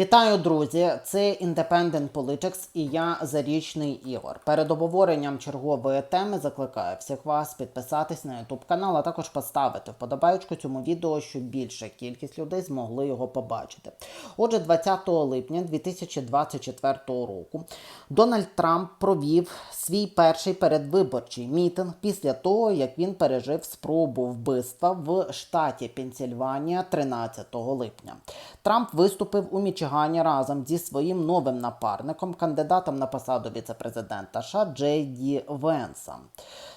Вітаю, друзі! Це Independent Politics і я Зарічний Ігор. Перед обговоренням чергової теми закликаю всіх вас підписатись на YouTube канал, а також поставити вподобайку цьому відео, щоб більша кількість людей змогли його побачити. Отже, 20 липня 2024 року Дональд Трамп провів свій перший передвиборчий мітинг після того, як він пережив спробу вбивства в штаті Пенсільванія 13 липня. Трамп виступив у Мічигані разом зі своїм новим напарником, кандидатом на посаду віцепрезидента США Джей Ді Венсом.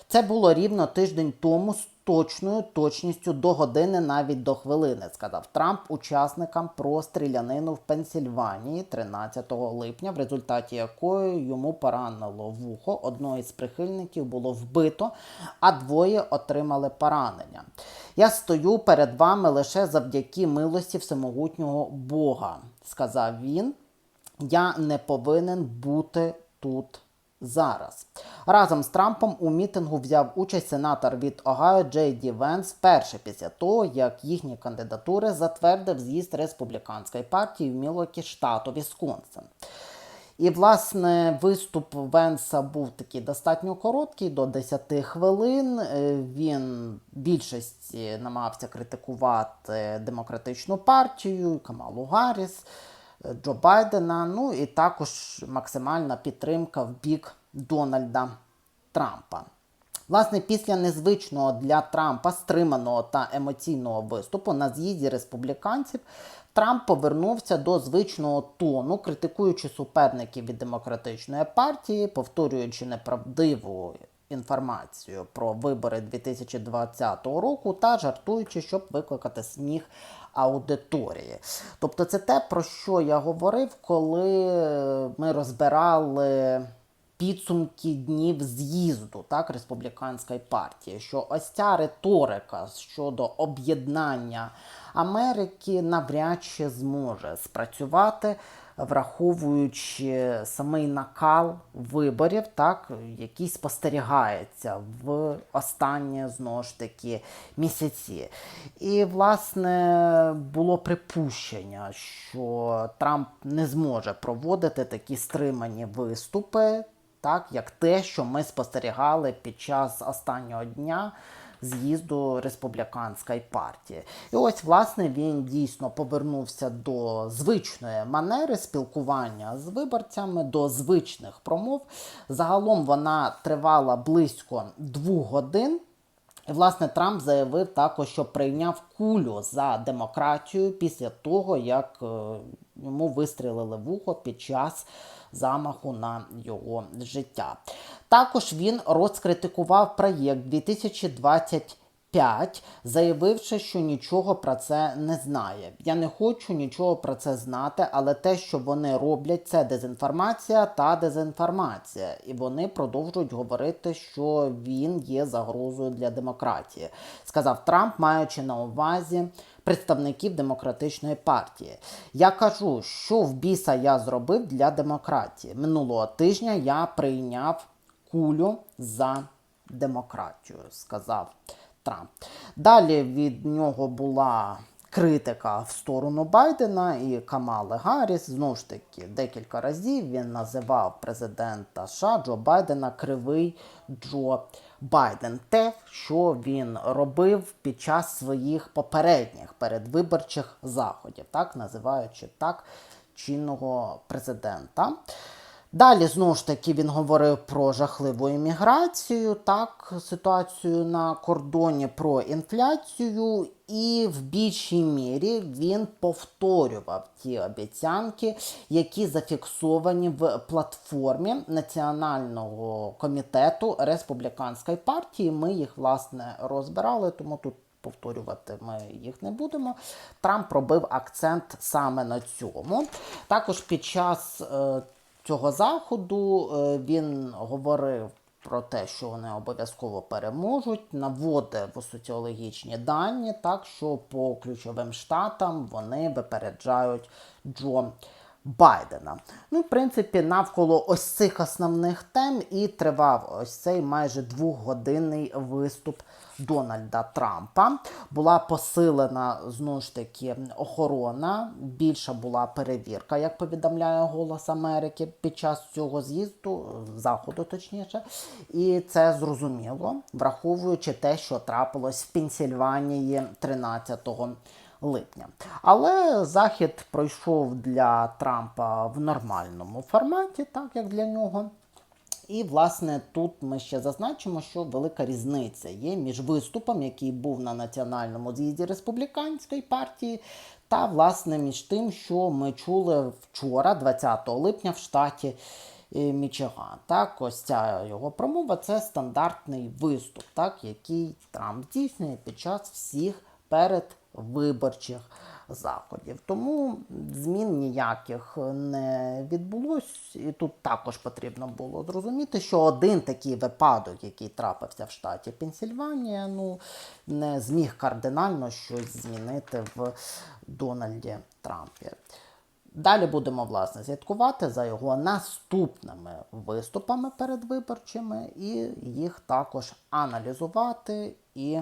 Це було рівно тиждень тому з точною точністю до години, навіть до хвилини, сказав Трамп учасникам про стрілянину в Пенсільванії 13 липня, в результаті якої йому поранило вухо. Одного із прихильників було вбито, а двоє отримали поранення. Я стою перед вами лише завдяки милості всемогутнього Бога, сказав він. Я не повинен бути тут зараз. Разом з Трампом у мітингу взяв участь сенатор від Огайо Джей Ді Венс вперше після того, як їхні кандидатури затвердив з'їзд республіканської партії в Мілокі штату Вісконсин. І, власне, виступ Венса був такий достатньо короткий, до 10 хвилин. Е, Він більшості намагався критикувати демократичну партію, Камалу Гарріс, е, Джо Байдена. Ну і також максимальна підтримка в бік Дональда Трампа. Власне, після незвичного для Трампа стриманого та емоційного виступу на з'їзді республіканців Трамп повернувся до звичного тону, критикуючи суперників від демократичної партії, повторюючи неправдиву інформацію про вибори 2020 року та жартуючи, щоб викликати сміх аудиторії. Тобто, це те, про що я говорив, коли ми розбирали підсумки днів з'їзду так, республіканської партії, що ось ця риторика щодо об'єднання Америки навряд чи зможе спрацювати, враховуючи самий накал виборів, так, який спостерігається в останні знову ж таки місяці. І, власне, було припущення, що Трамп не зможе проводити такі стримані виступи так як те, що ми спостерігали під час останнього дня з'їзду республіканської партії. І ось, власне, він дійсно повернувся до звичної манери спілкування з виборцями, до звичних промов. Загалом вона тривала близько двох годин. І, власне, Трамп заявив також, що прийняв кулю за демократію після того, як е, йому вистрілили вухо під час замаху на його життя. Також він розкритикував проєкт 2025, заявивши, що нічого про це не знає. Я не хочу нічого про це знати, але те, що вони роблять, це дезінформація та дезінформація. І вони продовжують говорити, що він є загрозою для демократії, сказав Трамп, маючи на увазі представників демократичної партії. Я кажу, що в біса я зробив для демократії. Минулого тижня я прийняв кулю за демократію, сказав Трамп. Далі від нього була. Критика в сторону Байдена і Камали Гарріс. Знову ж таки, декілька разів він називав президента США Джо Байдена Кривий Джо Байден. Те, що він робив під час своїх попередніх передвиборчих заходів, так називаючи так чинного президента. Далі, знову ж таки, він говорив про жахливу імміграцію, так, ситуацію на кордоні, про інфляцію, і в більшій мірі він повторював ті обіцянки, які зафіксовані в платформі Національного комітету республіканської партії. Ми їх власне розбирали, тому тут. Повторювати ми їх не будемо. Трамп робив акцент саме на цьому. Також під час е, цього заходу е, він говорив про те, що вони обов'язково переможуть, наводив соціологічні дані, так що по ключовим штатам вони випереджають Джо Байдена. Ну, в принципі, навколо ось цих основних тем і тривав ось цей майже двохгодинний виступ Дональда Трампа. Була посилена знову ж таки охорона. Більша була перевірка, як повідомляє Голос Америки під час цього з'їзду, заходу точніше. І це зрозуміло, враховуючи те, що трапилось в Пенсільванії 13 липня. Але захід пройшов для Трампа в нормальному форматі, так як для нього. І, власне, тут ми ще зазначимо, що велика різниця є між виступом, який був на національному з'їзді республіканської партії, та власне між тим, що ми чули вчора, 20 липня, в штаті е, Мічиган. Так, ось ця його промова це стандартний виступ, так, який Трамп здійснює під час всіх передвиборчих заходів. Тому змін ніяких не відбулось. І тут також потрібно було зрозуміти, що один такий випадок, який трапився в штаті Пенсільванія, ну не зміг кардинально щось змінити в Дональді Трампі. Далі будемо власне слідкувати за його наступними виступами передвиборчими і їх також аналізувати і